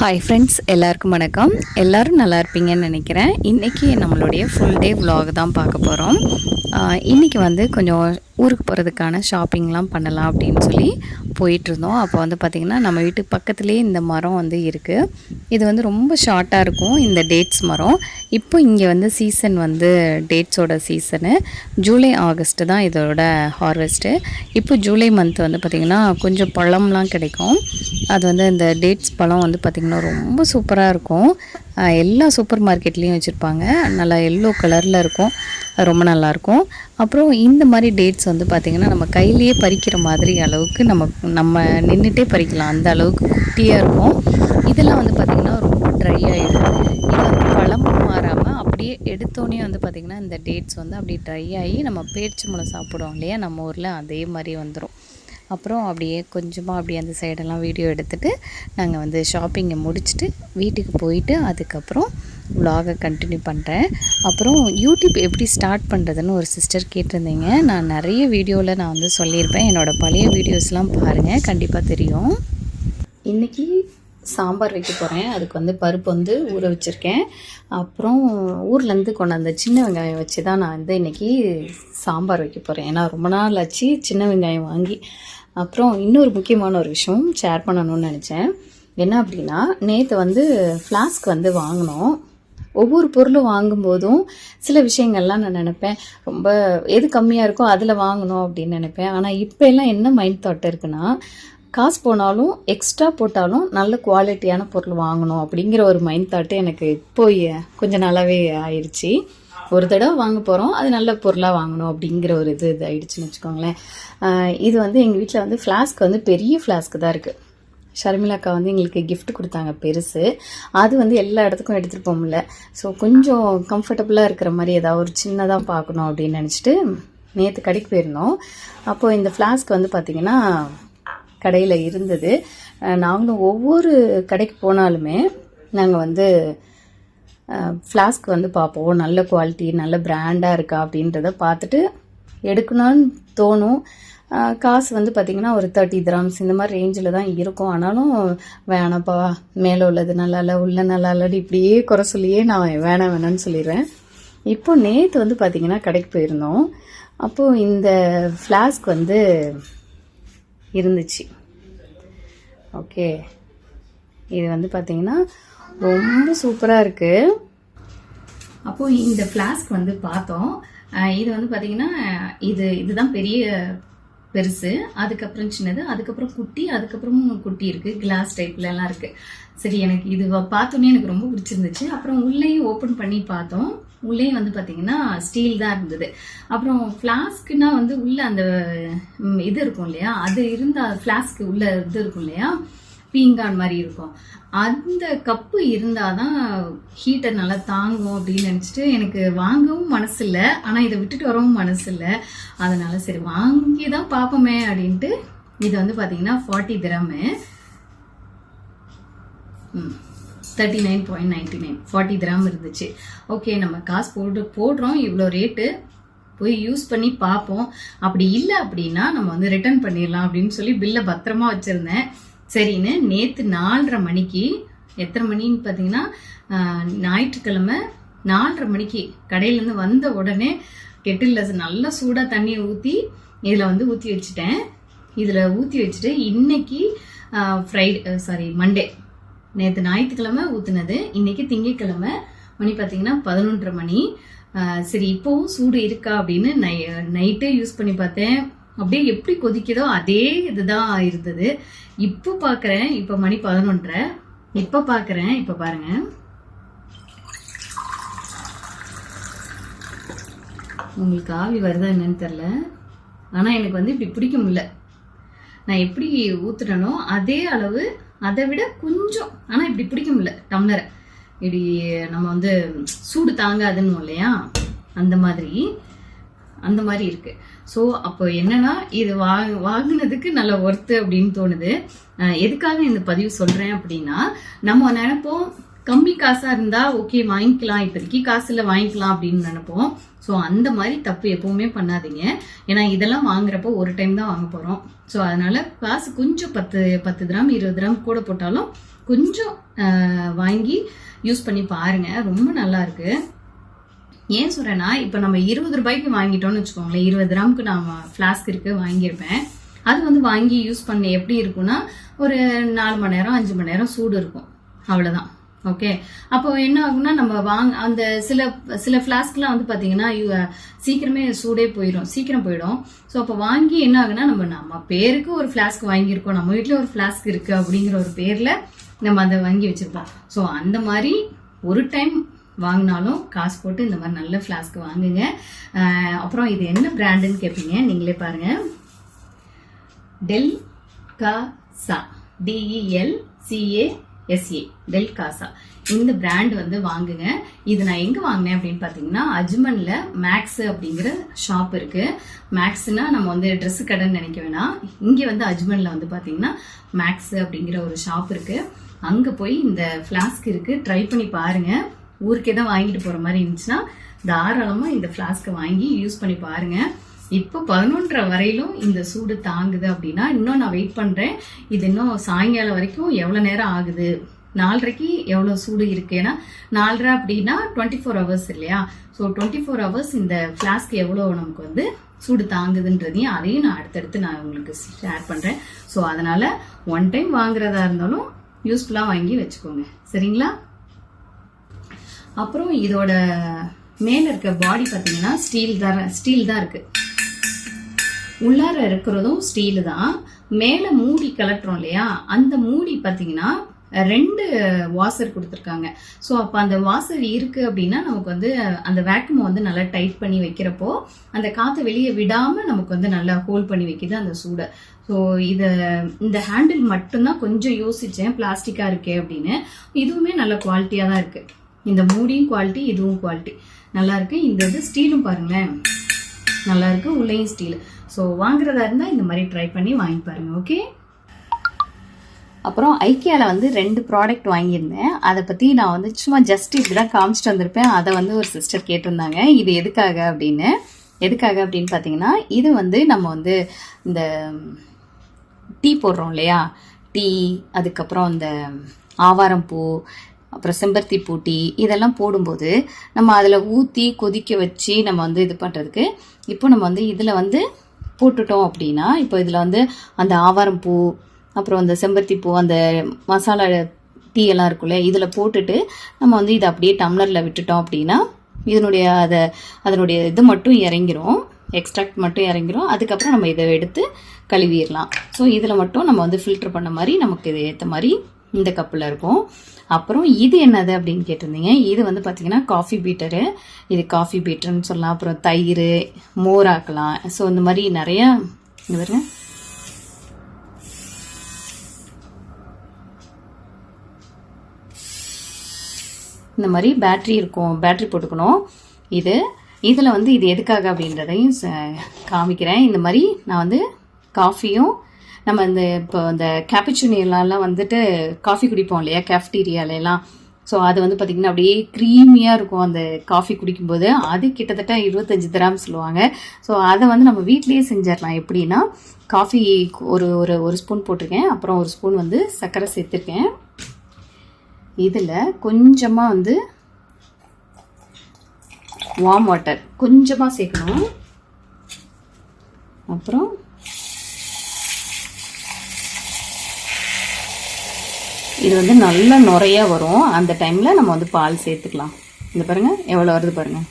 Hi friends எல்லாருக்கும் வணக்கம். எல்லோரும் நல்லா இருப்பீங்கன்னு நினைக்கிறேன். இன்றைக்கி நம்மளுடைய ஃபுல் டே வ்ளாக் தான் பார்க்க போகிறோம் இன்றைக்கி வந்து கொஞ்சம் ஊருக்கு போகிறதுக்கான ஷாப்பிங்லாம் பண்ணலாம் அப்படின்னு சொல்லி போயிட்டுருந்தோம். அப்போ வந்து பார்த்திங்கன்னா நம்ம வீட்டு பக்கத்துலேயே இந்த மரம் வந்து இருக்குது இது வந்து ரொம்ப ஷார்ட்டாக இருக்கும் இந்த டேட்ஸ் மரம். இப்போ இங்கே வந்து சீசன் வந்து டேட்ஸோட சீசனு. ஜூலை ஆகஸ்ட்டு தான் இதோட ஹார்வெஸ்ட்டு. இப்போ ஜூலை மந்த் வந்து பார்த்திங்கன்னா கொஞ்சம் பழம்லாம் கிடைக்கும். அது வந்து இந்த டேட்ஸ் பழம் வந்து பார்த்திங்கன்னா ரொம்ப சூப்பராக இருக்கும். எல்லா சூப்பர் மார்க்கெட்லேயும் வச்சுருப்பாங்க. நல்லா எல்லோ கலரில் இருக்கும். ரொம்ப நல்லாயிருக்கும் அப்புறம் இந்த மாதிரி டேட்ஸ் வந்து பார்த்திங்கன்னா நம்ம கையிலேயே பறிக்கிற மாதிரி அளவுக்கு நம்ம நம்ம நின்றுட்டே பறிக்கலாம். அந்த அளவுக்கு குட்டியாக இருக்கும். இதெல்லாம் வந்து பார்த்திங்கன்னா ரொம்ப ட்ரை ஆகிடும் இது வந்து பழமும் மாறாமல் அப்படியே எடுத்தோடனே வந்து பார்த்திங்கன்னா இந்த டேட்ஸ் வந்து அப்படியே ட்ரை ஆகி நம்ம பேரிச்சம்பழம் சாப்பிடுவோம் இல்லையா? நம்ம ஊரில் அதே மாதிரி வந்துடும் அப்புறம் அப்படியே கொஞ்சமாக அப்படியே அந்த சைடெல்லாம் வீடியோ எடுத்துகிட்டு நாங்கள் வந்து ஷாப்பிங்கை முடிச்சுட்டு வீட்டுக்கு போயிட்டு அதுக்கப்புறம் விலாகை கண்டினியூ பண்ணுறேன் அப்புறம் யூடியூப் எப்படி ஸ்டார்ட் பண்ணுறதுன்னு ஒரு சிஸ்டர் கேட்டிருந்தீங்க. நான் நிறைய வீடியோவில் நான் வந்து சொல்லியிருப்பேன். என்னோடய பழைய வீடியோஸ்லாம் பாருங்கள் கண்டிப்பாக தெரியும். இன்றைக்கி சாம்பார் வைக்க போகிறேன் அதுக்கு வந்து பருப்பு வந்து ஊற வச்சுருக்கேன். அப்புறம் ஊர்லேருந்து கொண்டாந்த சின்ன வெங்காயம் வச்சு தான் நான் வந்து இன்றைக்கி சாம்பார் வைக்க போகிறேன் ஏன்னா ரொம்ப நாள் ஆச்சு. சின்ன வெங்காயம் வாங்கி அப்புறம் இன்னொரு முக்கியமான ஒரு விஷயம் ஷேர் பண்ணணும்னு நினச்சேன். என்ன அப்படின்னா நேற்று வந்து ஃப்ளாஸ்க் வந்து வாங்கினோம். ஒவ்வொரு பொருளும் வாங்கும்போதும் சில விஷயங்கள்லாம் நான் நினப்பேன். ரொம்ப எது கம்மியாக இருக்கோ அதில் வாங்கணும் அப்படின்னு நினைப்பேன். ஆனால் இப்போ எல்லாம் என்ன மைண்ட் தாட் இருக்குன்னா காசு போனாலும் எக்ஸ்ட்ரா போட்டாலும் நல்ல குவாலிட்டியான பொருள் வாங்கணும் அப்படிங்கிற ஒரு மைண்ட் தாட்டு எனக்கு இப்போ கொஞ்சம் கொஞ்ச ஆயிடுச்சு ஒரு தடவை வாங்க போகிறோம் அது நல்ல பொருளாக வாங்கணும் அப்படிங்கிற ஒரு இது இது ஆயிடுச்சுன்னு வச்சுக்கோங்களேன் இது வந்து எங்கள் வீட்டில் வந்து ஃப்ளாஸ்க் வந்து பெரிய ஃப்ளாஸ்க் தான் இருக்குது ஷர்மிளாக்கா வந்து எங்களுக்கு கிஃப்ட் கொடுத்தாங்க பெருசு. அது வந்து எல்லா இடத்துக்கும் எடுத்துகிட்டு போக முடியல. ஸோ கொஞ்சம் கம்ஃபர்டபுளாக இருக்கிற மாதிரி ஏதாவது ஒரு சின்னதாக பார்க்கணும் அப்படின்னு நினச்சிட்டு நேற்று கடைக்கு போயிருந்தோம். அப்போது இந்த ஃப்ளாஸ்க் வந்து பார்த்திங்கன்னா கடையில் இருந்தது. நாங்களும் ஒவ்வொரு கடைக்கு போனாலுமே நாங்கள் வந்து ஃப்ளாஸ்க் வந்து பார்ப்போம். நல்ல குவாலிட்டி நல்ல பிராண்டாக இருக்கா அப்படின்றத பார்த்துட்டு எடுக்கணும்னு தோணும். காசு வந்து பார்த்திங்கன்னா ஒரு தேர்ட்டி கிராம்ஸ் இந்த மாதிரி ரேஞ்சில் தான் இருக்கும். ஆனாலும் வேணாப்பா மேலே உள்ளது நல்லா இல்லை உள்ள நல்லா இல்லைன்னு இப்படியே குறை சொல்லியே நான் வேணாம் வேணாம்னு சொல்லிடுவேன் இப்போ நேற்று வந்து பார்த்திங்கன்னா கடைக்கு போயிருந்தோம். அப்போது இந்த ஃப்ளாஸ்க் வந்து இருந்துச்சு. ஓகே இது வந்து பார்த்திங்கன்னா ரொம்ப சூப்பராக இருக்குது அப்போது இந்த ஃப்ளாஸ்க் வந்து பார்த்தோம். இது வந்து பார்த்திங்கன்னா இது இதுதான் பெரிய பெருசு. அதுக்கப்புறம் சின்னது அதுக்கப்புறம் குட்டி அதுக்கப்புறமும் குட்டி இருக்குது கிளாஸ் டைப்லலாம் இருக்குது சரி எனக்கு இது பார்த்தோன்னே எனக்கு ரொம்ப பிடிச்சிருந்துச்சு. அப்புறம் உள்ளேயும் ஓப்பன் பண்ணி பார்த்தோம். உள்ளேயும் வந்து பார்த்தீங்கன்னா ஸ்டீல் தான் இருந்தது. அப்புறம் ஃப்ளாஸ்க்குனா வந்து உள்ளே அந்த இது இருக்கும் இல்லையா? அது இருந்தால் ஃப்ளாஸ்க்கு உள்ள இது இருக்கும் இல்லையா? பீங்கான் மாதிரி இருக்கும். அந்த கப்பு இருந்தால் தான் ஹீட்டை நல்லா தாங்கும் அப்படின்னு நினச்சிட்டு எனக்கு வாங்கவும் மனசு இல்லை ஆனால் இதை விட்டுட்டு வரவும் மனசு இல்லை சரி வாங்கி தான் பார்ப்போமே அப்படின்ட்டு இது வந்து பார்த்தீங்கன்னா ஃபார்ட்டி கிராமு ம் thirty nine point ninety nine forty gram இருந்துச்சு. ஓகே நம்ம காசு போட்டு போடுறோம் இவ்வளோ ரேட்டு போய் யூஸ் பண்ணி பார்ப்போம். அப்படி இல்லை அப்படின்னா நம்ம வந்து ரிட்டர்ன் பண்ணிடலாம் அப்படின்னு சொல்லி பில்லை பத்திரமா வச்சுருந்தேன். சரின்னு நேற்று நாலரை மணிக்கு எத்தனை மணின்னு பார்த்தீங்கன்னா ஞாயிற்றுக்கிழமை நாலரை மணிக்கு கடையிலேருந்து வந்த உடனே கெட்டிலில் நல்லா சூடாக தண்ணியை ஊற்றி இதில் வந்து ஊற்றி வச்சுட்டேன். இதில் ஊற்றி வச்சுட்டு இன்னைக்கு ஃப்ரைடே சாரி மண்டே. நேற்று ஞாயிற்றுக்கிழமை ஊற்றுனது இன்னைக்கு திங்கட்கிழமை. மணி பார்த்தீங்கன்னா பதினொன்றரை மணி. சரி இப்போவும் சூடு இருக்கா அப்படின்னு நை நைட்டே யூஸ் பண்ணி பார்த்தேன். அப்படியே எப்படி கொதிக்குதோ அதே இதுதான் இருந்தது. இப்போ பார்க்குறேன் இப்போ மணி பதினொன்றரை. இப்போ பார்க்குறேன் இப்போ பாருங்க. உங்களுக்கு ஆவி வருதா என்னன்னு தெரில ஆனால் எனக்கு வந்து இப்படி பிடிக்க முடியல. நான் எப்படி ஊத்துனனோ அதே அளவு அதை விட கொஞ்சம். ஆனால் இப்படி பிடிக்க முடியல. டம்ளரை. இப்படி நம்ம வந்து சூடு தாங்காதுன்னு இல்லையா? அந்த மாதிரி. அந்த மாதிரி இருக்கு. ஸோ அப்போ என்னன்னா இது வா வாங்கினதுக்கு நல்ல ஒர்த்து அப்படின்னு தோணுது. எதுக்காக இந்த பதிவு சொல்றேன் அப்படின்னா நம்ம நினைப்போம் கம்மி காசா இருந்தா ஓகே வாங்கிக்கலாம். இப்போதைக்கு காசு இல்லை வாங்கிக்கலாம் அப்படின்னு நினைப்போம். ஸோ அந்த மாதிரி தப்பு எப்பவுமே பண்ணாதீங்க. ஏன்னா இதெல்லாம் வாங்குறப்போ ஒரு டைம் தான் வாங்க போறோம். ஸோ அதனால காசு கொஞ்சம் பத்து பத்து கிராம் இருபது கிராம் கூட போட்டாலும் கொஞ்சம் வாங்கி யூஸ் பண்ணி பாருங்க. ரொம்ப நல்லா இருக்கு. ஏன் சொல்றேன்னா இப்போ நம்ம இருபது ரூபாய்க்கு வாங்கிட்டோம்னு வச்சுக்கோங்களேன் இருபது கிராமுக்கு நான் ஃப்ளாஸ்க் இருக்கு வாங்கியிருப்பேன். அது வந்து வாங்கி யூஸ் பண்ண எப்படி இருக்கும்னா ஒரு நாலு மணி நேரம் அஞ்சு மணி நேரம் சூடு இருக்கும். அவ்வளோதான் ஓகே அப்போ என்ன ஆகும்னா நம்ம வாங்க அந்த சில சில ஃப்ளாஸ்க்லாம் வந்து பார்த்தீங்கன்னா சீக்கிரமே சூடே போயிடும் சீக்கிரம் போயிடும். ஸோ அப்போ வாங்கி என்ன ஆகுனா நம்ம நம்ம பேருக்கு ஒரு ஃப்ளாஸ்க் வாங்கியிருக்கோம். நம்ம வீட்டில் ஒரு ஃப்ளாஸ்க் இருக்குது அப்படிங்கிற ஒரு பேரில் நம்ம அதை வாங்கி வச்சுருப்போம். ஸோ அந்த மாதிரி ஒரு டைம் வாங்கினாலும் காசு போட்டு இந்த மாதிரி நல்ல ஃப்ளாஸ்க் வாங்குங்க. அப்புறம் இது என்ன பிராண்டுன்னு கேட்பீங்க நீங்களே பாருங்கள் Del Casa D E L C A S A Del Casa இந்த பிராண்ட் வந்து வாங்குங்க. இது நான் எங்கே வாங்கினேன் அப்படின்னு பார்த்தீங்கன்னா அஜ்மனில் மேக்ஸ் அப்படிங்கிற ஷாப் இருக்குது மேக்ஸ்னா நம்ம வந்து ட்ரெஸ்ஸு கடைன்னு நினைக்க வேணாம். இங்கே வந்து அஜ்மனில் வந்து பார்த்தீங்கன்னா மேக்ஸ் அப்படிங்கிற ஒரு ஷாப் இருக்குது அங்கே போய் இந்த ஃப்ளாஸ்க் இருக்குது ட்ரை பண்ணி பாருங்கள் ஊருக்கே தான் வாங்கிட்டு போகிற மாதிரி இருந்துச்சுன்னா தாராளமாக இந்த ஃப்ளாஸ்க்கை வாங்கி யூஸ் பண்ணி பாருங்கள் இப்போ பதினொன்றரை வரையிலும் இந்த சூடு தாங்குது அப்படின்னா இன்னும் நான் வெயிட் பண்ணுறேன் இது இன்னும் சாயங்காலம் வரைக்கும் எவ்வளோ நேரம் ஆகுது? நாலரைக்கு எவ்வளோ சூடு இருக்குது ஏன்னா நாலரை அப்படின்னா டுவெண்ட்டி ஃபோர் ஹவர்ஸ் இல்லையா? ஸோ டுவெண்ட்டி ஃபோர் ஹவர்ஸ் இந்த ஃப்ளாஸ்க் எவ்வளோ நமக்கு வந்து சூடு தாங்குதுன்றதையும் அதையும் நான் அடுத்தடுத்து நான் உங்களுக்கு ஷேர் பண்ணுறேன் ஸோ அதனால் ஒன் டைம் வாங்குறதா இருந்தாலும் யூஸ்ஃபுல்லாக வாங்கி வச்சுக்கோங்க. சரிங்களா? அப்புறம் இதோட மேலே இருக்க பாடி பார்த்தீங்கன்னா ஸ்டீல் தான் ஸ்டீல் தான் இருக்குது உள்ளார இருக்கிறதும் ஸ்டீல் தான் மேலே மூடி கலட்டுறோம் இல்லையா? அந்த மூடி பார்த்தீங்கன்னா ரெண்டு வாசர் கொடுத்துருக்காங்க. ஸோ அப்போ அந்த வாசர் இருக்குது அப்படின்னா நமக்கு வந்து அந்த வேக்குமை வந்து நல்லா டைட் பண்ணி வைக்கிறப்போ அந்த காற்றை வெளியே விடாமல் நமக்கு வந்து நல்லா ஹோல்ட் பண்ணி வைக்குது அந்த சூடை. ஸோ இதை இந்த ஹேண்டில் மட்டும்தான் கொஞ்சம் யோசித்தேன் பிளாஸ்டிக்காக இருக்கே அப்படின்னு. இதுவுமே நல்ல குவாலிட்டியாக தான் இருக்குது இந்த மூடியும் குவாலிட்டி இதுவும் குவாலிட்டி நல்லா இருக்கு. இந்த இது ஸ்டீலும் பாருங்களேன். நல்லா இருக்கு. உள்ளேயும் ஸ்டீல் ஸோ வாங்குறதா இருந்தால் இந்த மாதிரி ட்ரை பண்ணி வாங்கி பாருங்க ஓகே அப்புறம் ஐக்கியாவில் வந்து ரெண்டு ப்ராடக்ட் வாங்கியிருந்தேன். அதை பற்றி நான் வந்து சும்மா ஜஸ்ட் இப்படி தான் காமிச்சிட்டு வந்திருப்பேன். அதை வந்து ஒரு சிஸ்டர் கேட்டிருந்தாங்க. இது எதுக்காக அப்படின்னு? எதுக்காக அப்படின்னு பார்த்தீங்கன்னா இது வந்து நம்ம வந்து இந்த டீ போடுறோம் இல்லையா? டீ அதுக்கப்புறம் இந்த ஆவாரம் பூ அப்புறம் செம்பருத்தி பூட்டி இதெல்லாம் போடும்போது நம்ம அதில் ஊற்றி கொதிக்க வச்சு நம்ம வந்து இது பண்ணுறதுக்கு இப்போ நம்ம வந்து இதில் வந்து போட்டுட்டோம் அப்படின்னா இப்போ இதில் வந்து அந்த ஆவாரம் பூ அப்புறம் அந்த செம்பருத்தி பூ அந்த மசாலா டீ எல்லாம் இருக்குல்ல இதில் போட்டுட்டு நம்ம வந்து இதை அப்படியே டம்ளரில் விட்டுட்டோம் அப்படின்னா இதனுடைய அதை அதனுடைய இது மட்டும் இறங்கிரும் எக்ஸ்ட்ராக்ட் மட்டும் இறங்கிரும் அதுக்கப்புறம் நம்ம இதை எடுத்து கழுவிடலாம். ஸோ இதில் மட்டும் நம்ம வந்து ஃபில்டர் பண்ண மாதிரி நமக்கு இது ஏற்ற மாதிரி இந்த கப்பில் இருக்கும். அப்புறம் இது என்னது அப்படின்னு கேட்டிருந்தீங்க. இது வந்து பார்த்தீங்கன்னா காஃபி பீட்டரு இது காஃபி பீட்டர்னு சொல்லலாம். அப்புறம் தயிர் மோராக்கலாம் ஸோ இந்த மாதிரி நிறையா இது பாருங்க. இந்த மாதிரி பேட்ரி இருக்கும். பேட்ரி போட்டுக்கணும். இது இதில் வந்து இது எதுக்காக அப்படின்றதையும் ச- காமிக்கிறேன். இந்த மாதிரி நான் வந்து காஃபியும் நம்ம இந்த இப்போ இந்த கேப்புச்சினிலாம் வந்துட்டு காஃபி குடிப்போம் இல்லையா? cafeteria-ல எல்லாம் ஸோ அது வந்து பார்த்திங்கன்னா அப்படியே க்ரீமியாக இருக்கும் அந்த காஃபி குடிக்கும்போது. அது கிட்டத்தட்ட இருபத்தஞ்சி திராம் சொல்லுவாங்க. ஸோ அதை வந்து நம்ம வீட்லேயே செஞ்சிடலாம். எப்படின்னா காஃபி ஒரு ஒரு ஒரு ஸ்பூன் போட்டிருக்கேன். அப்புறம் ஒரு ஸ்பூன் வந்து சர்க்கரை சேர்த்துருக்கேன். இதில் கொஞ்சமாக வந்து வார்ம் வாட்டர் கொஞ்சமாக சேர்க்கணும். அப்புறம் இது வந்து நல்ல நுறையா வரும். அந்த டைமில் நம்ம வந்து பால் சேர்த்துக்கலாம். இந்த பாருங்கள் எவ்வளோ வருது பாருங்கள்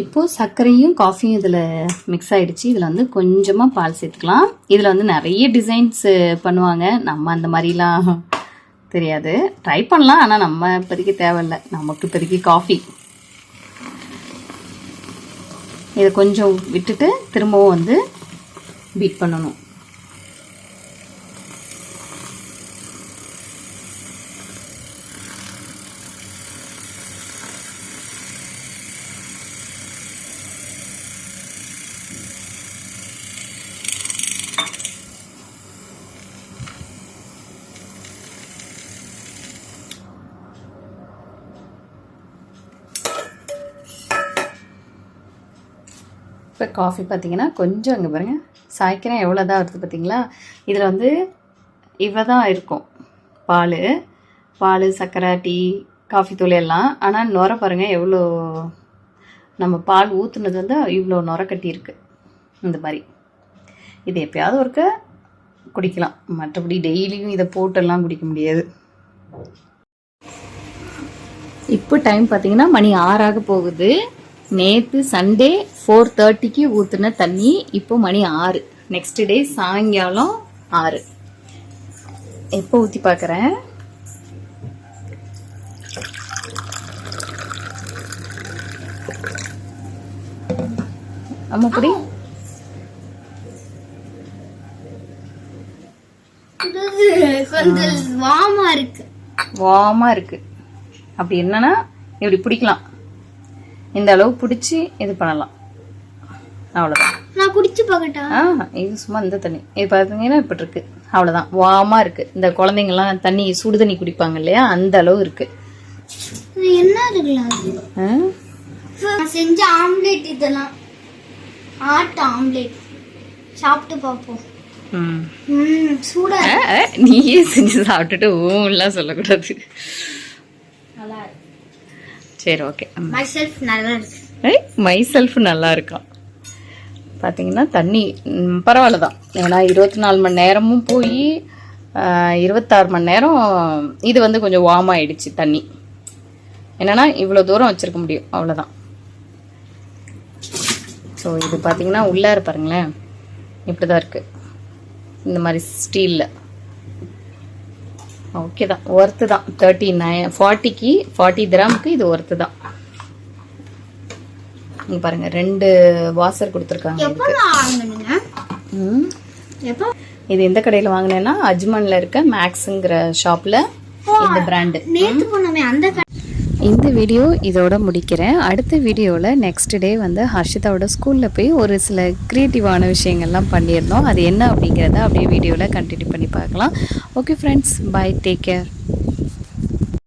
இப்போது சர்க்கரையும் காஃபியும் இதில் மிக்ஸ் ஆகிடுச்சு இதில் வந்து கொஞ்சமாக பால் சேர்த்துக்கலாம். இதில் வந்து நிறைய டிசைன்ஸ் பண்ணுவாங்க. நம்ம அந்த மாதிரிலாம் தெரியாது. ட்ரை பண்ணலாம். ஆனால் நம்ம இப்போதைக்கு தேவையில்லை. நமக்கு இப்போதைக்கு காஃபி இதை கொஞ்சம் விட்டுட்டு திரும்பவும் வந்து பீட் பண்ணணும். இப்போ காஃபி பார்த்தீங்கன்னா கொஞ்சம் அங்கே பாருங்கள் சாய்க்கிறேன் எவ்வளோ தான் வருது பார்த்தீங்களா இதில் வந்து இவ்வளோ தான் இருக்கும். பால் பால் சர்க்கரை டீ காஃபி தூள் எல்லாம். ஆனால் நுர பாருங்கள் எவ்வளோ நம்ம பால் ஊற்றுனது வந்து இவ்வளோ நுர கட்டியிருக்கு இந்த மாதிரி. இது எப்பயாவது ஒருக்க குடிக்கலாம். மற்றபடி டெய்லியும் இதை போட்டெல்லாம் குடிக்க முடியாது. இப்போ டைம் பார்த்தீங்கன்னா மணி ஆறாக போகுது. நேற்று சண்டே ஃபோர் தேர்ட்டிக்கு ஊற்றுன தண்ணி இப்போ மணி ஆறு. நெக்ஸ்ட் டே சாயங்காலம் ஆறு. எப்போ ஊற்றி பார்க்குறேன் ஆமாம் அப்படி கொஞ்சம் வாமா இருக்கு. வாமாக இருக்குது அப்படி என்னன்னா இப்படி பிடிக்கலாம். இந்த அளவு பிடிச்சி இது பண்ணலாம். அவ்வளோதான் நான் குடிச்சு பார்க்கட்டா? ஆ இது சும்மா இந்த தண்ணி. இது பார்த்தீங்கன்னா இப்படி இருக்கு. அவ்வளோதான் வாமாக இருக்கு. இந்த குழந்தைங்கலாம் தண்ணி சுடு தண்ணி குடிப்பாங்க இல்லையா? அந்த அளவு இருக்கு. இது என்ன? நான் செஞ்ச ஆம்லெட் இதெல்லாம். ஆட்டு ஆம்லெட். சாப்பிட்டு பார்ப்போம். நீயே செஞ்சு சாப்பிட்டுட்டு ஊன்லாம் சொல்லக்கூடாது. நல்லா இருக்கு. சரி ஓகே மை செல்ஃப் நல்லா மை செல்ஃப் நல்லா இருக்கான் பார்த்தீங்கன்னா தண்ணி பரவாயில்ல தான் ஏன்னா இருபத்தி நாலு மணி நேரமும் போய் இருபத்தாறு மணி நேரம் இது வந்து கொஞ்சம் வார்ம் ஆயிடுச்சு தண்ணி. என்னன்னா இவ்வளோ தூரம் வச்சிருக்க முடியும். அவ்வளோதான் ஸோ இது பார்த்தீங்கன்னா உள்ளார பாருங்களேன். இப்படி தான் இருக்குது இந்த மாதிரி ஸ்டீலில் ஓகே தான். ஒர்த்து தான். தேர்ட்டி நைன் ஃபார்ட்டிக்கு ஃபார்ட்டி கிராமுக்கு இது ஒர்த்து தான். இங்க பாருங்க ரெண்டு வாசர் கொடுத்துருக்காங்க இது எந்த கடையில் வாங்கினேன்னா அஜ்மன்ல இருக்க மேக்ஸுங்கிற ஷாப்பில் இந்த பிராண்டு போனோமே அந்த இந்த வீடியோ இதோட முடிக்கிறேன். அடுத்த வீடியோவில் நெக்ஸ்ட் டே வந்து ஹர்ஷிதாவோட ஸ்கூலில் போய் ஒரு சில க்ரியேட்டிவான விஷயங்கள்லாம் பண்ணியிருந்தோம். அது என்ன அப்படிங்கிறத அப்படியே வீடியோவில் கண்டினியூ பண்ணி பார்க்கலாம். Okay friends bye take care